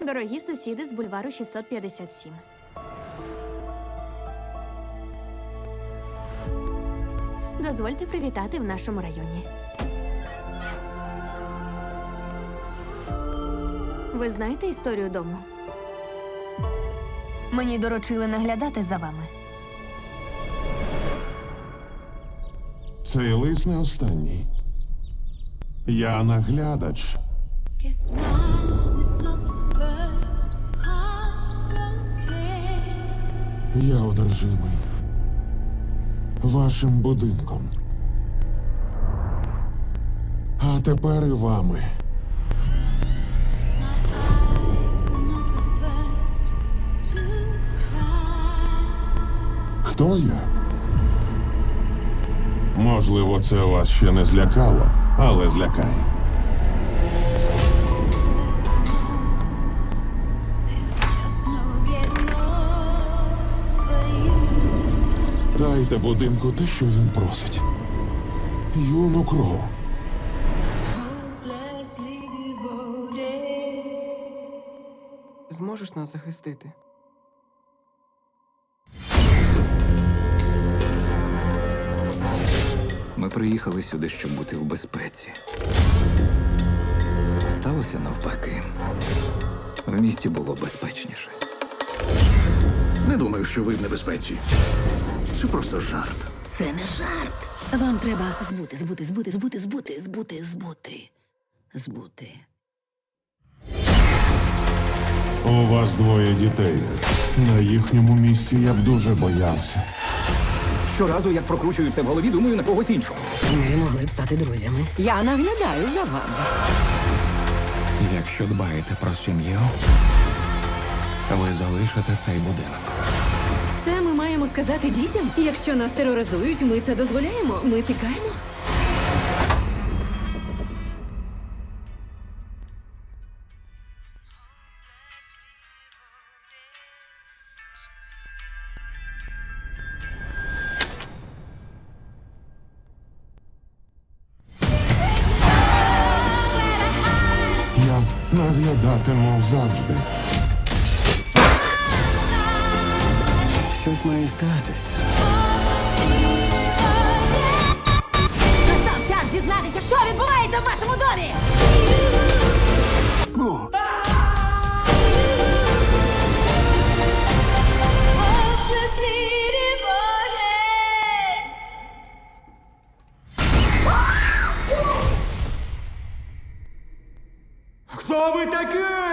Дорогі сусіди з бульвару 657. Дозвольте привітати в нашому районі. Ви знаєте історію дому? Мені доручили наглядати за вами. Цей лист не останній. Я наглядач. It's not, it's not Я одержимий вашим будинком. А тепер і вами. Хто я? Можливо, це вас ще не злякало, але злякає. Дайте будинку те, що він просить. Юну кров. Зможеш нас захистити? Ми приїхали сюди, щоб бути в безпеці. Сталося навпаки. В місті було безпечніше. Не думаю, що ви в небезпеці. Це просто жарт. Це не жарт. Вам треба збути, збути, збути, збути, збути, збути, збути. Збути. У вас двоє дітей. На їхньому місці я б дуже боявся. Щоразу, як прокручую це в голові, думаю на когось іншого. Ми могли б стати друзями. Я наглядаю за вами. Якщо дбаєте про сім'ю, ви залишите цей будинок. Це ми маємо сказати дітям. Якщо нас тероризують, ми це дозволяємо. Ми тікаємо. Я наглядатиму завжди. Щось має статись. Настав час дізнатися, що відбувається в вашому домі. Hopelessly devoted. Хто ви такий?